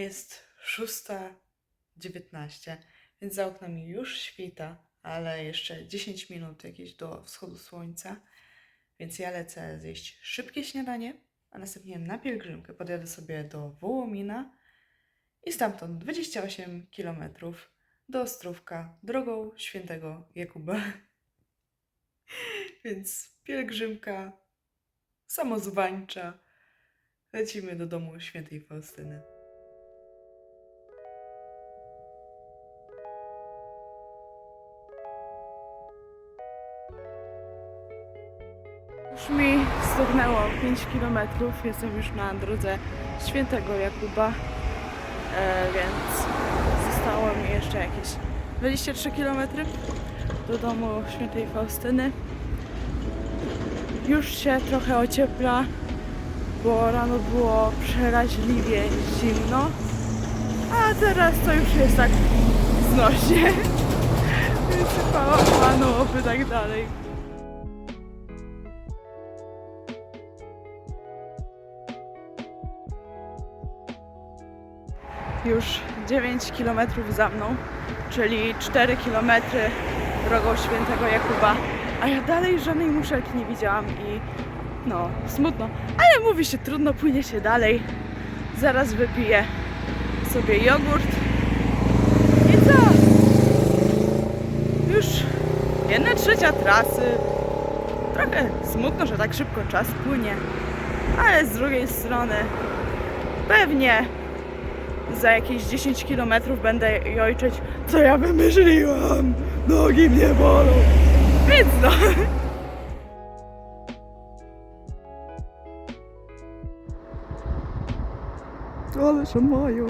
Jest 6.19, więc za oknami już świta, ale jeszcze 10 minut jakieś do wschodu słońca. Więc ja lecę zjeść szybkie śniadanie, a następnie na pielgrzymkę podjadę sobie do Wołomina i stamtąd 28 km do Ostrówka drogą świętego Jakuba. Więc pielgrzymka samozwańcza. Lecimy do domu świętej Faustyny. Mi stugnęło 5 km, jestem już na drodze świętego Jakuba, e, więc zostało mi jeszcze jakieś 23 km do domu świętej Faustyny. Już się trochę ociepla, bo rano było przeraźliwie zimno, a teraz to już jest tak znośnie. Więc chwała Panu, oby tak dalej. Już 9 km za mną, czyli 4 km drogą świętego Jakuba, a ja dalej żadnej muszelki nie widziałam i no, smutno. Ale mówi się, trudno, płynie się dalej. Zaraz wypiję sobie jogurt. I co? Już jedna trzecia trasy. Trochę smutno, że tak szybko czas płynie, ale z drugiej strony pewnie za jakieś 10 km będę jojczyć, co ja wymyśliłam. Nogi mnie bolą. Więc no. Ale mają.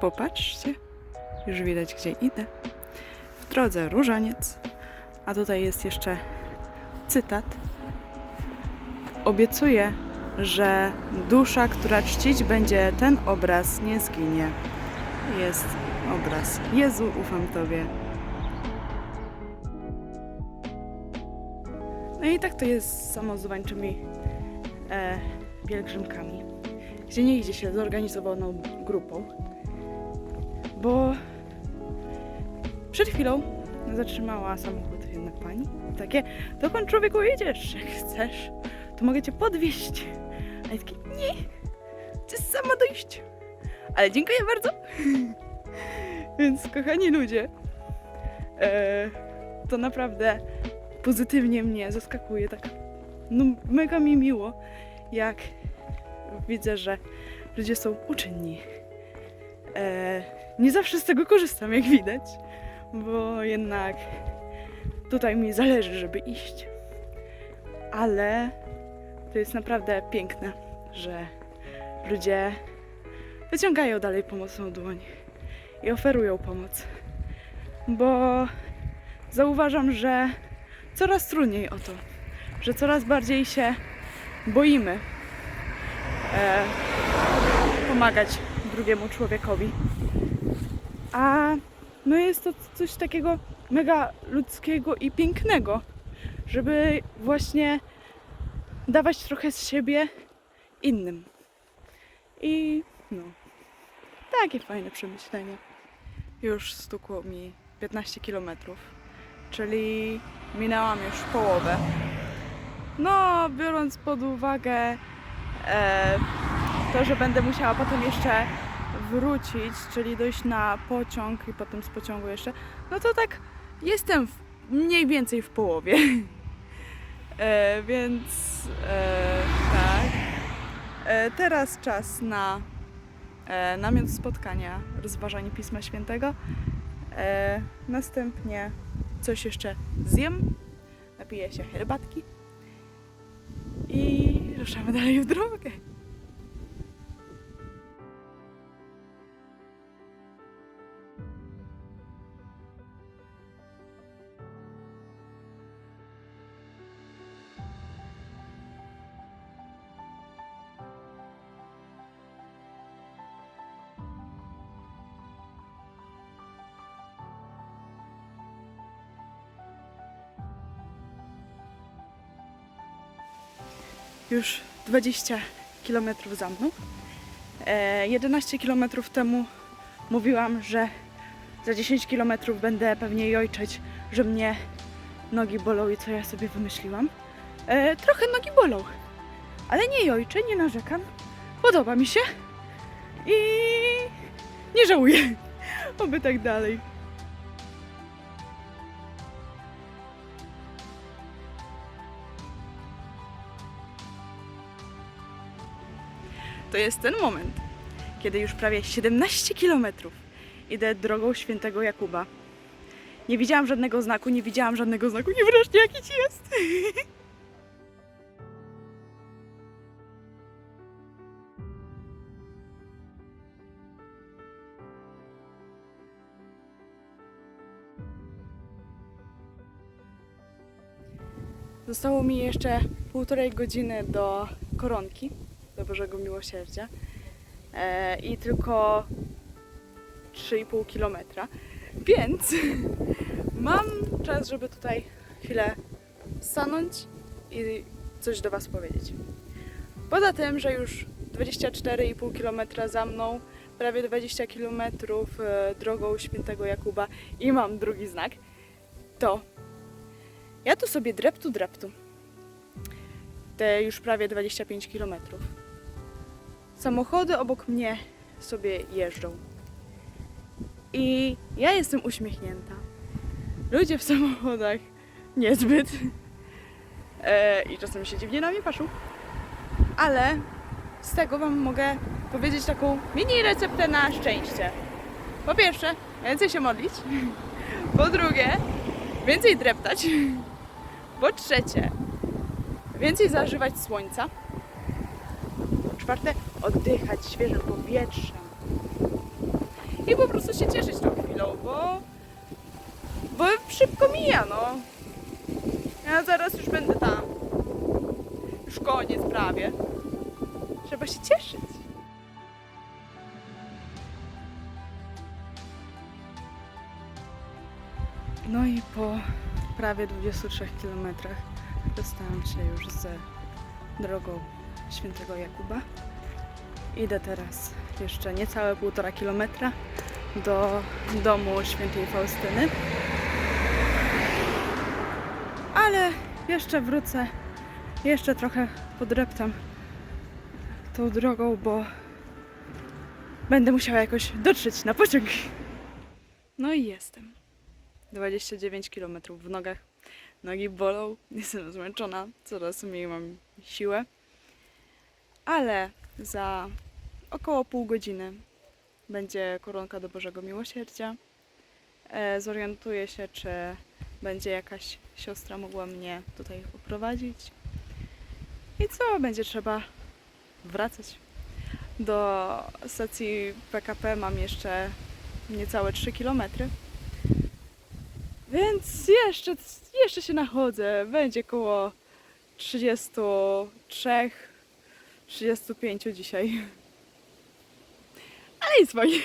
Popatrzcie, już widać gdzie idę. W drodze różaniec, a tutaj jest jeszcze cytat. Obiecuję, że dusza, która czcić będzie ten obraz, nie zginie. Jest obraz. Jezu, ufam Tobie. No i tak to jest z samozwańczymi e, pielgrzymkami, gdzie nie idzie się zorganizowaną grupą, bo przed chwilą zatrzymała samochód jedna pani. Takie, dokąd człowieku jedziesz? Jak chcesz, to mogę cię podwieźć. A ja takie, nie, chcę sama dojść. Ale dziękuję bardzo. Więc kochani ludzie, e, to naprawdę pozytywnie mnie zaskakuje. Tak, no mega mi miło, jak widzę, że ludzie są uczynni. E, nie zawsze z tego korzystam, jak widać, bo jednak tutaj mi zależy, żeby iść. Ale to jest naprawdę piękne, że ludzie wyciągają dalej pomocną dłoń i oferują pomoc. Bo zauważam, że coraz trudniej o to, że coraz bardziej się boimy e, pomagać drugiemu człowiekowi. A no jest to coś takiego mega ludzkiego i pięknego, żeby właśnie dawać trochę z siebie innym. I no, takie fajne przemyślenie. Już stukło mi 15 km, czyli minęłam już połowę. No, biorąc pod uwagę e, to, że będę musiała potem jeszcze wrócić, czyli dojść na pociąg i potem z pociągu jeszcze, no to tak jestem w, mniej więcej w połowie. E, więc e, tak. E, teraz czas na e, namiot spotkania, rozważanie Pisma Świętego. E, następnie coś jeszcze zjem, napiję się herbatki i ruszamy dalej w drogę. Już 20 km za mną. E, 11 km temu mówiłam, że za 10 km będę pewnie jojczeć, że mnie nogi bolą i co ja sobie wymyśliłam. E, trochę nogi bolą, ale nie jojczę, nie narzekam. Podoba mi się i nie żałuję. Oby tak dalej. To jest ten moment, kiedy już prawie 17 km idę drogą świętego Jakuba. Nie widziałam żadnego znaku, nie widziałam żadnego znaku, nie wreszcie jaki ci jest. Zostało mi jeszcze półtorej godziny do koronki, Bożego Miłosierdzia e, i tylko 3,5 kilometra, więc mam czas, żeby tutaj chwilę stanąć i coś do Was powiedzieć. Poza tym, że już 24,5 km za mną, prawie 20 km e, drogą świętego Jakuba i mam drugi znak, to ja tu sobie dreptu dreptu. Te już prawie 25 km. Samochody obok mnie sobie jeżdżą. I ja jestem uśmiechnięta. Ludzie w samochodach niezbyt. E, I czasem się dziwnie na mnie patrzą. Ale z tego Wam mogę powiedzieć taką mini receptę na szczęście. Po pierwsze, więcej się modlić. Po drugie, więcej dreptać. Po trzecie, więcej zażywać słońca. Po czwarte, oddychać świeżym powietrzem. I po prostu się cieszyć tą chwilą, bo, bo szybko mija, no. Ja zaraz już będę tam. Już koniec prawie. Trzeba się cieszyć. No i po prawie 23 km dostałam się już z drogą świętego Jakuba. Idę teraz jeszcze niecałe półtora kilometra do domu świętej Faustyny. Ale jeszcze wrócę, jeszcze trochę podreptam tą drogą, bo będę musiała jakoś dotrzeć na pociąg. No i jestem. 29 km w nogach. Nogi bolą, jestem zmęczona, coraz mniej mam siłę. Ale za około pół godziny będzie koronka do Bożego Miłosierdzia. E, zorientuję się, czy będzie jakaś siostra mogła mnie tutaj poprowadzić. I co? Będzie trzeba wracać. Do stacji PKP mam jeszcze niecałe 3 kilometry. Więc jeszcze, jeszcze się nachodzę. Będzie koło 33, 35 dzisiaj. Ale jest fajnie.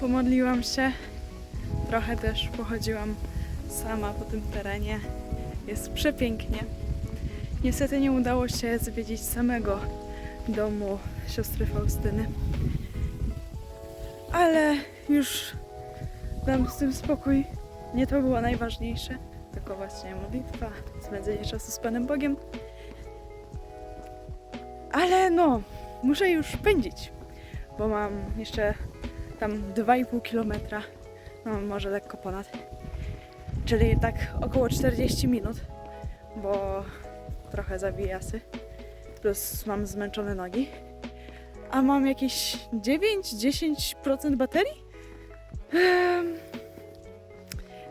Pomodliłam się. Trochę też pochodziłam sama po tym terenie. Jest przepięknie. Niestety nie udało się zwiedzić samego domu siostry Faustyny. Ale już dam z tym spokój. Nie to było najważniejsze, tylko właśnie modlitwa, spędzenie czasu z Panem Bogiem. Ale no, muszę już pędzić, bo mam jeszcze tam 2,5 kilometra, no może lekko ponad, czyli tak około 40 minut, bo trochę zawijasy, plus mam zmęczone nogi, a mam jakieś 9-10% baterii? Ehm,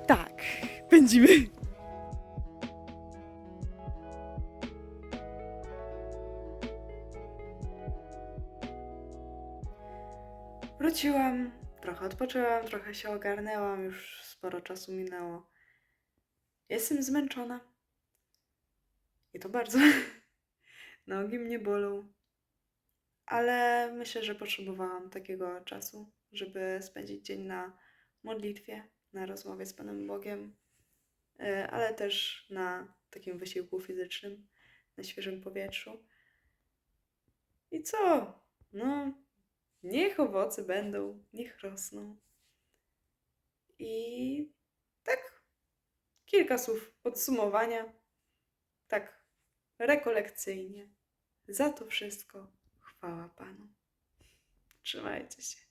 tak, pędzimy. wróciłam, trochę odpoczęłam, trochę się ogarnęłam, już sporo czasu minęło. Jestem zmęczona. I to bardzo. Nogi mnie bolą. Ale myślę, że potrzebowałam takiego czasu, żeby spędzić dzień na modlitwie, na rozmowie z Panem Bogiem, e, ale też na takim wysiłku fizycznym, na świeżym powietrzu. I co? No, niech owoce będą, niech rosną. I tak, kilka słów podsumowania, tak rekolekcyjnie. Za to wszystko chwała Panu. Trzymajcie się.